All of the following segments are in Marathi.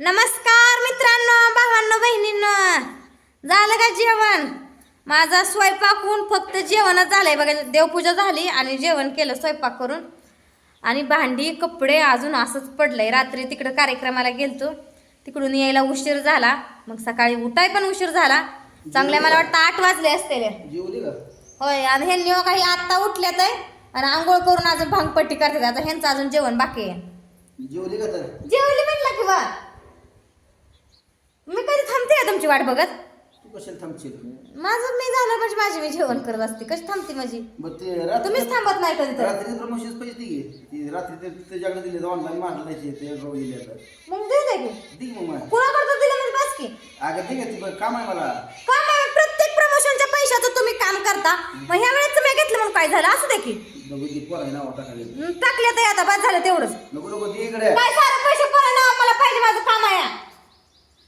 नमस्कार मित्रांनो भावांनो बहिणींनो. झालं का जेवण? माझा स्वयंपाक होऊन फक्त जेवणच झालंय. बघा देवपूजा झाली आणि जेवण केलं स्वयंपाक करून. आणि भांडी कपडे अजून असंच पडलंय. रात्री तिकडं कार्यक्रमाला गेलतो. तिकडून यायला उशीर झाला. मग सकाळी उठाय पण उशीर झाला. चांगल्या मला वाटतं आठ वाजले असते का होय आणि ह्यांनी हो काही आत्ता उठल्यात आहे. आणि आंघोळ करून अजून भांगपट्टी करतात. आता ह्यांचं अजून जेवण बाकी आहे. जेवली का म्हणला किंवा मी कधी थांबते का तुमची वाट बघत? तू कशाला थांबशील? माझं मी झालं म्हणजे माझी? मी जेवण करत असते. कशी थांबते माझी? बरं ते रात्री तुम्हीच थांबत नाही कधी तर. रात्री प्रमोशन पैसे दे. की. ती रात्री ते तुझ्याकडे दिले ऑनलाईन मारलायचे ते दिले मग दे दे की. दे मग मला. दिलं म्हणजे बस की. अगं दे का ती बरं, काम आहे मला. का मग प्रत्येक प्रमोशनच्या पैशाचं तुम्ही काम करता. मग ह्या वेळेस मी घेतलं म्हणून काय झालं? असं दे की. ती पोरा तर आता बस झालं तेवढंच. नको नको दे इकडे. काय सारं पैसे कोणा ना मला पाहिजे? माझं काम आहे.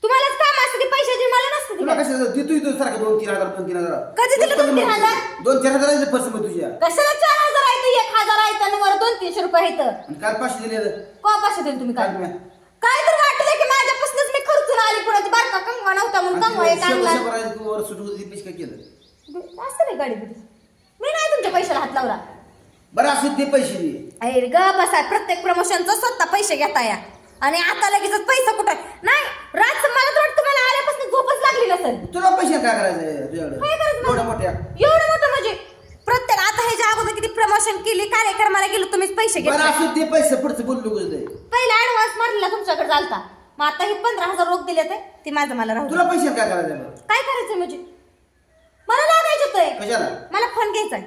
तुम्हालाच काम असतं की पैशाची मला नसतं ती तुला काय. कशाचं? देतो इथं सारखं दोन तीन हजार दोन तीन हजार. कधी दिलं दोन तीन हजार? दोन चार हजार आहे पर्समध्ये तुझ्या. कशाला चार हजार आहे तर एक हजार आहे तर वर दोन तीनशे रुपये आहेत आणि काल पाचशे दिले का पाचशे दिले तुम्ही काय काय तर वाटलं की माझ्यापासूनच मी खर्चून आली पुढे. बारका कंगवा नव्हता म्हणून कंगवा एक आणला. तू वर सुट होती पैसे काय केलं? असं नाही गाडी बिडी. मी नाही तुमच्या पैशाला हात लावला. बरं असू दे पैसे दे अरे ग बसा प्रत्येक प्रमोशनचं स्वतः पैसे घेता या आणि आता लगेचच पैसा कुठं आहे? नाही रात मला तर वाटतं मला आल्यापासून झोपच लागली नसेल. तुला पैसे काय करायचंय काय तुझ्याकडे करायचं एवढ्या मला? मोठ्या. एवढं मोठं म्हणजे प्रत्येक आता हे ज्या अगोदर किती प्रमोशन केली कार्यक्रमाला गेलो तुम्हीच पैसे बरं घेतले असू दे पैसे पुढचं बोललो कसं पहिला ऍडव्हान्स मारलेला तुमच्याकडे चालता मग आता हे पंधरा हजार रोख दिले ते ते माझं मला राहू दे. तुला पैसे काय करायचं बरं? काय करायचं म्हणजे? मला लागायचं ते. कशाला? मला फोन घ्यायचाय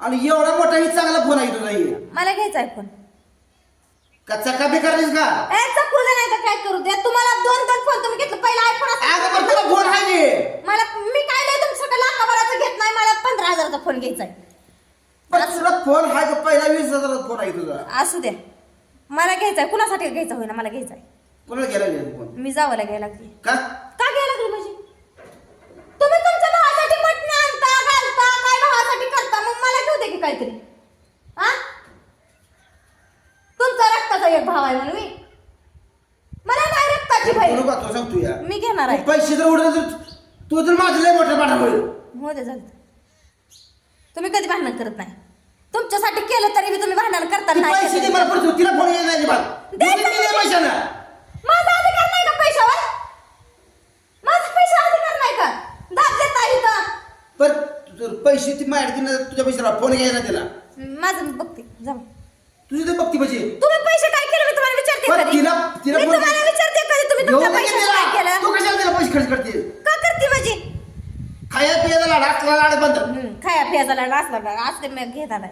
आणि एवढा मोठा ही चांगला फोन आहे तुझा ही. मला घ्यायचाय फोन का बी करायचं का? ए चक्रू दे नाही तर काय करू दे? तुम्हाला दोन दोन फोन तुम्ही घेतलं. पहिला अगं पण तुला आयफोन फोन आहे की मला मी काय नाही तुमच्याकडे लाखाभराचा घेत नाही. मला पंधरा हजाराचा फोन घ्यायचाय पण तुला फोन आहे का? पहिला वीस हजाराचा फोन आहे तुझा. असू द्या मला घ्यायचाय कुणासाठी घ्यायचा होईना? मला घ्यायचाय कोणाला घ्यायला गेला फोन मी जावं घ्यायला लागली. का? का घ्यायला लागली म्हणजे तुम्ही तुमच्या भावासाठी मटणे आणता घालता काय भावासाठी करता? मग मला घेऊ दे की काहीतरी हा तुमचा रक्ताचा एक भाव आहे म्हणून मी. मला नाही रक्ताची सांगतो या. मी घेणार आहे. पैसे जर उडले तर तू तर माझं लय मोठा पाठा होईल हो दे झालं तुम्ही कधी भांडण करत नाही? तुमच्यासाठी केलं तरी मी तुम्ही भांडण करता ती नाही पैसे दे मला परत तिला फोन नाही दे पैसे माझा अधिकार नाही का पैशावर? माझा पैसा अधिकार नाही का? दाब देता इथं. पर तुझं पैसे ती माझ्या तुझ्या पैशाला फोन घ्यायला तिला माझं मी बघते. जाऊ. तुझी तर बघती म्हणजे तुम्ही पैसे केले मी तुम्हाला विचारते पण कधी तिला- तिला मी बोल- तुम्हाला विचारते कधी तुम्ही घेऊन तुमच्या ये पैशाचं काय तिला. तू केलं कशाला तिला पैसे खर्च करते का करते माझी? खाया पियाला लाड असला लाड बंद. हम्म, खाया पियाचा लाड असला का? असते मी घेत आलाय.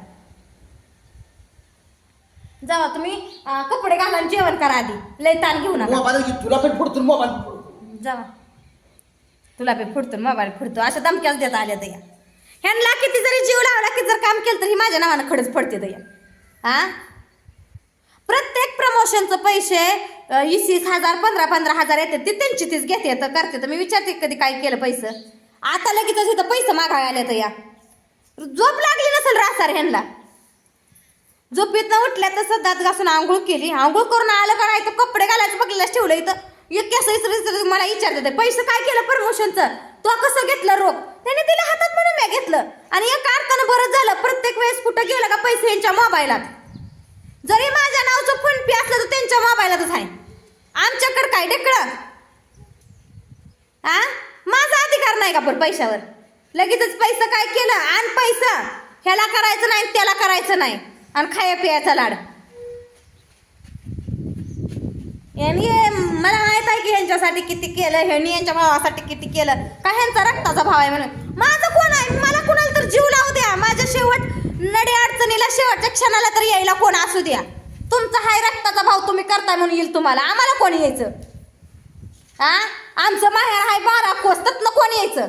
जावा तुम्ही अं, कपडे घाला आणि जेवण करा आधी. लय ताण घेऊ नका. मोबाईल घे तुला पण फोडतो मोबाईल जावा. तुला बी फुटतो मोबाईल फुटतो अशा धमक्याच देता आल्या दया ह्यांना किती जरी जीव लावला की जर काम केलं तर ही माझ्या नावानं खडच पडते दया हा प्रत्येक प्रमोशनचं पैसे अं, वीस वीस हजार पंधरा पंधरा हजार येते ते त्यांची तीच घेते तर करते. तर मी विचारते कधी काय केलं पैसे. आता लगेच इथं पैसे मागायला आले तर या. झोप लागली नसेल रासार ह्यांना. झोपेतनं उठल्या तर सदात घासून आंघोळ केली. आंघोळ करून आलं का नाही तर कपडे घालायचं बघलेलं ठेवलं इथं. एक केस इसर मला विचारते ते. पैसे काय केलं प्रमोशनचं तो कसं घेतलं रोख त्याने दिलं हातात म्हणून मी घेतलं. आणि एका अर्थानं बरं झालं. प्रत्येक वेळेस कुठं गेलं का पैसे यांच्या मोबाईलात? जरी माझ्या नावचं फोन पे असलं तर त्यांच्या मोबाईलातच आहे. आमच्याकडं काय ढेकळं हा माझा अधिकार नाही का पण पैशावर? लगेचच पैसा काय केलं? आण पैसा. ह्याला करायचं नाही त्याला करायचं नाही. आणि खाया पियाचा लाड. यांनी मला माहीत आहे की ह्यांच्यासाठी किती केलं ह्यांनी यांच्या भावासाठी किती केलं? का ह्यांचा रक्ताचा भाव आहे म्हणून? माझं कोण आहे मला कोणाला तर जीव लावू द्या माझ्या शेवट नडे अडचणीला शेवटच्या क्षणाला तर यायला कोण असू द्या. तुमचा हाय रक्ताचा भाव तुम्ही करताय म्हणून येईल तुम्हाला. आम्हाला कोण यायचं? हा? आमचं माहेर हाय बारा कोस ना कोण यायचं?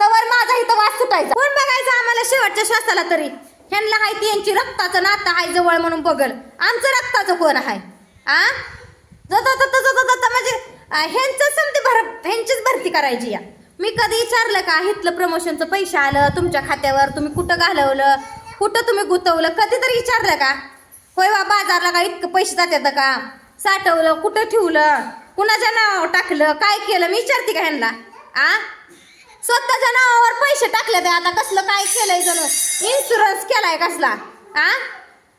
तवर माझा इथं वास सुटायचा. कोण बघायचं आम्हाला शेवटच्या श्वासाला तरी? ह्यांना हाय ती यांची रक्ताचं नातं हाय जवळ म्हणून बघल. आमचं रक्ताचं कोण आहे आ? जाता जाता जाता जाता म्हणजे ह्यांचं समती भर ह्यांचीच भरती करायची या. मी कधी विचारलं का हिथलं प्रमोशनचं पैसे आलं तुमच्या खात्यावर तुम्ही कुठं घालवलं? कुठं तुम्ही गुतवलं? कधीतरी विचारलं का? होय बा बाजारला का इतकं पैसे जातात का? साठवलं कुठं ठेवलं? कुणाच्या नावावर टाकलं? काय केलं? मी विचारते का ह्यांना? आ? स्वतःच्या नावावर पैसे टाकले ते आता कसलं काय केलंय जणू? इन्शुरन्स केलाय कसला? आ?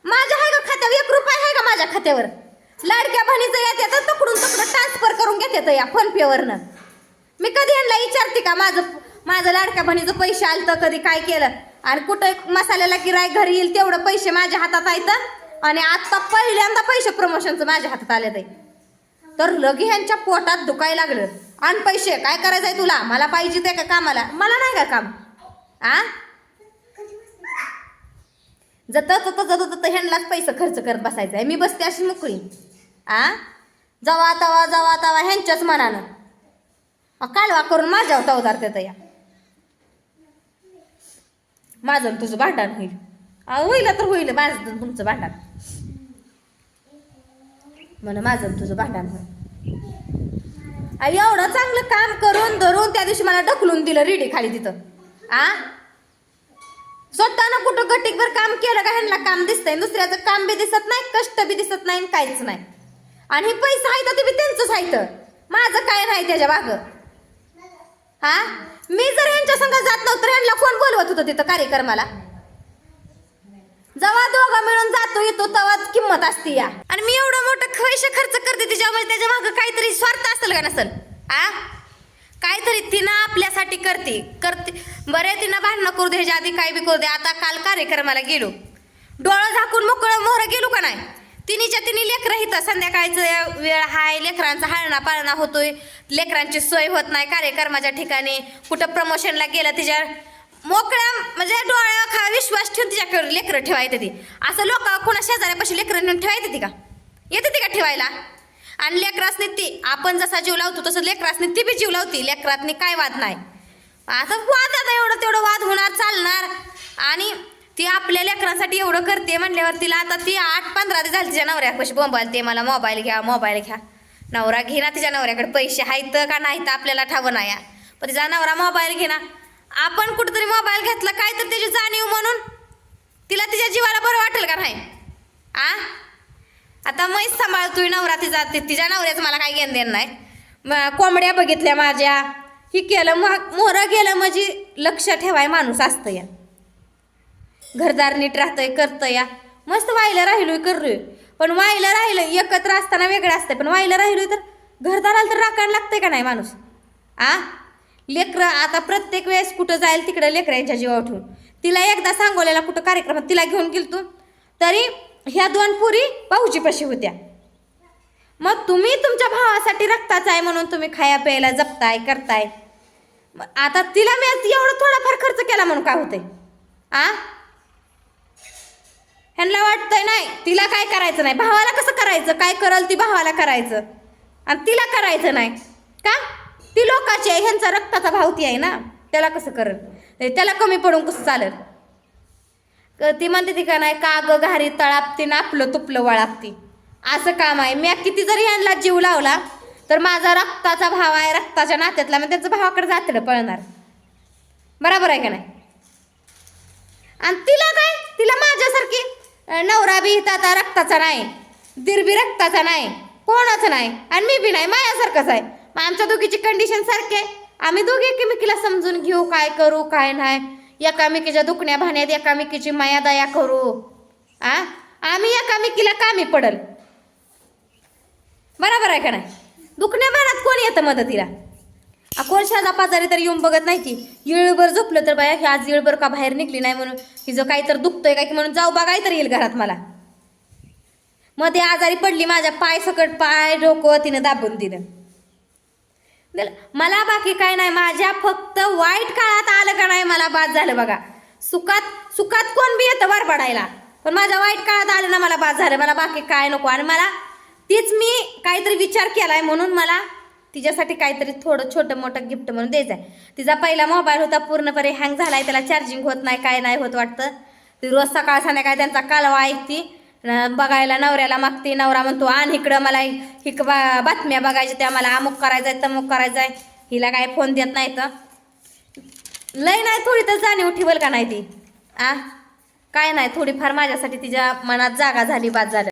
माझ्या आहे का खात्यावर? एक रुपया आहे का माझ्या खात्यावर? लाडक्या बहिणीचं येते तर तुकडून तुकडं ट्रान्सफर करून घेते या फोनपेवरनं मी कधी यांना विचारते का? माझं माझं लाडक्या बहिणीचं पैसे आलं तर कधी काय केलं? आणि कुठं एक मसाल्याला किराय घरी येईल तेवढं पैसे माझ्या हातात आहेत. आणि आत्ता पहिल्यांदा पैसे प्रमोशनचं माझ्या हातात आले ते. तर लगे ह्यांच्या पोटात दुखायला लागलं. आणि पैसे काय करायचंय तुला? मला पाहिजे ते का कामाला? मला नाही का काम? आ? जत जत जत ह्यांनाच पैसे खर्च करत बसायचं आहे. मी बसते अशी मोकळी. आ? जवा तवा जवा तवा ह्यांच्याच मनानं. कालवा करून माझ्यावर तवदार देत या माझं आणि तुझं भांडण होईल. अ, होईल तर होईल माझं तुमचं भांडण. म्हण माझं आणि तुझं भांडण होईल. अ, एवढं चांगलं काम करून धरून त्या दिवशी मला ढकलून दिलं रेडी खाली तिथं. आ? स्वतःनं कुठं गटीकभर काम केलं का ह्यांना काम दिसतंय? दुसऱ्याचं काम बी दिसत नाही कष्ट बी दिसत नाही आणि काहीच नाही. आणि हे पैसे तर ते बी त्यांचंच तर. माझं काय नाही त्याच्या बाग हा? मी जर यांच्या संग जात नव्हतं तर ह्यांना कोण बोलवत होतं तिथं कार्यक्रमाला? जेव्हा दोघं मिळून जातो येतो तेव्हाच किंमत असते या. आणि मी एवढं मोठं पैसे खर्च करते तिच्यामुळे त्याच्या मागं काहीतरी स्वार्थ असेल का नसेल? आ? काहीतरी तिनं आपल्यासाठी करते. करते. बरे तिनं भांडणं करू दे ह्याच्या आधी काय बी करू दे. आता काल कार्यक्रमाला गेलो. डोळं झाकून मोकळं मोहरं गेलो का नाही? तिन्हीच्या तिन्ही लेकरं इथं संध्याकाळचं वेळ हाय लेकरांचा हाळणा पाळणा होतोय. लेकरांची सोय होत नाही कार्यक्रमाच्या ठिकाणी. कुठं प्रमोशनला गेलं तिच्या मोकळ्या म्हणजे डोळ्या खा विश्वास ठेवून तिच्याकडे लेकरं ठेवायचं ती. असं लोक कोणा शेजाऱ्यापाशी लेकरं नेऊन ठेवायचं ती का? येते ती का ठेवायला? आणि लेकरासनी ती आपण जसा जीव लावतो तसं लेकरासनी ती बी जीव लावती. लेकरातनी काय वाद नाही. आता वाद आता एवढं तेवढं वाद होणार चालणार. आणि ती आपल्या लेकरांसाठी एवढं करते म्हणल्यावर तिला आता ती आठ पंधरा दिवस झाली तिच्या नवऱ्यापाशी बोंबाल. ते मला मोबाईल घ्या मोबाईल घ्या. नवरा घे ना तिच्या नवऱ्याकडे. पैसे आहेत का नाही तर आपल्याला ठावं नाही. पण तिचा नवरा मोबाईल घे ना. आपण कुठंतरी मोबाईल घेतला काय तर त्याची जाणीव म्हणून. तिला तिच्या जीवाला बरं वाटेल का नाही? आ? आता मैच सांभाळतोय नवरा तिचा. तिच्या नवऱ्याचं मला काही घेणं देणं नाही. कोंबड्या बघितल्या माझ्या. ही केलं मग मोहरं गेलं म्हणजे लक्ष ठेवाय माणूस असतं या. घरदार नीट राहतंय करतं या. मस्त व्हायला राहिलोय करलोय. पण व्हायला राहिलं एकत्र असताना वेगळं असतंय. पण व्हायला राहिलोय तर घरदाराला तर राखायला लागतंय का नाही माणूस? आ? लेकरं आता प्रत्येक वेळेस कुठं जाईल तिकडं लेकरांच्या जीवावर ठेवून. तिला एकदा सांगवलेला कुठं कार्यक्रमात तिला घेऊन गेलतो तरी ह्या दोन पुरी भाऊजीपाशी होत्या. मग तुम्ही तुमच्या भावासाठी रक्ताच आहे म्हणून तुम्ही खाया प्यायला जपताय करताय. मग आता तिला मी एवढं थोडाफार खर्च केला म्हणून काय होतंय? आ? ह्यांना वाटतंय नाही तिला काय करायचं नाही? भावाला कसं करायचं? काय करल ती भावाला करायचं? आणि तिला करायचं नाही. का? ती लोकाची आहे ह्यांचा रक्ताचा भावती आहे ना? त्याला कसं करल? त्याला कमी पडून कसं चालेल? ती म्हणते ती का नाही काग घारी तळापती ना आपलं तुपलं वळापती? असं काम आहे. मी किती जरी यांना जीव लावला तर माझा रक्ताचा भाव आहे रक्ताच्या नात्यातला मग त्याचं भावाकडे जातडं पळणार. बरोबर आहे का नाही? आणि तिला काय? तिला माझ्यासारखी नवरा बी इथं आता रक्ताचा नाही दीर बी रक्ताचा नाही कोणाचं नाही आणि मी बी नाही माझ्यासारखंच आहे. मग आमच्या दोघीची कंडिशन सारखी आहे. आम्ही दोघे एकमेकीला समजून घेऊ काय करू काय नाही. एकामेकीच्या दुखण्या भाण्यात एकामेकीची माया दया करू. आ? आम्ही एकामेकीला कामी पडल. बरोबर आहे का नाही? दुखण्या भाण्यात कोण येतं मदतीला? आ, कोण शेजा पाजारी तर येऊन बघत नाही की येळभर झोपलं तर बाया ही आज येळभर का बाहेर निघली नाही म्हणून. हिचं काही तर दुखतंय काय की म्हणून जाऊ बघाय तर येईल घरात मला. मध्ये आजारी पडली माझ्या पाय सकट पाय डोकं तिनं दाबून दिलं. मला बाकी काय नाही माझ्या फक्त वाईट काळात आलं का नाही मला बाद झालं बघा. सुखात सुखात कोण बी येतं वर पडायला पण माझ्या वाईट काळात आलं ना मला बाद झालं. मला बाकी काय नको. आणि मला तीच मी काहीतरी विचार केलाय म्हणून मला तिच्यासाठी काहीतरी थोडं छोटं मोठं गिफ्ट म्हणून द्यायचं आहे तिचा पहिला मोबाईल होता पूर्णपणे हँग झालाय त्याला चार्जिंग होत नाही काय नाही होत वाटतं. ती रोज सकाळ संध्याकाळ त्यांचा कालवा ऐकती. बघायला नवऱ्याला मागते नवरा म्हणतो आण इकडं मला हिक बा- बातम्या बघायच्या त्या मला अमुक करायचंय तमुक करायचंय. हिला काय फोन देत नाही तर. लय नाही थोडी तर जाणीव ठेवल का नाही ती? आ? काय नाही थोडीफार माझ्यासाठी तिच्या मनात जागा झाली बाद झालं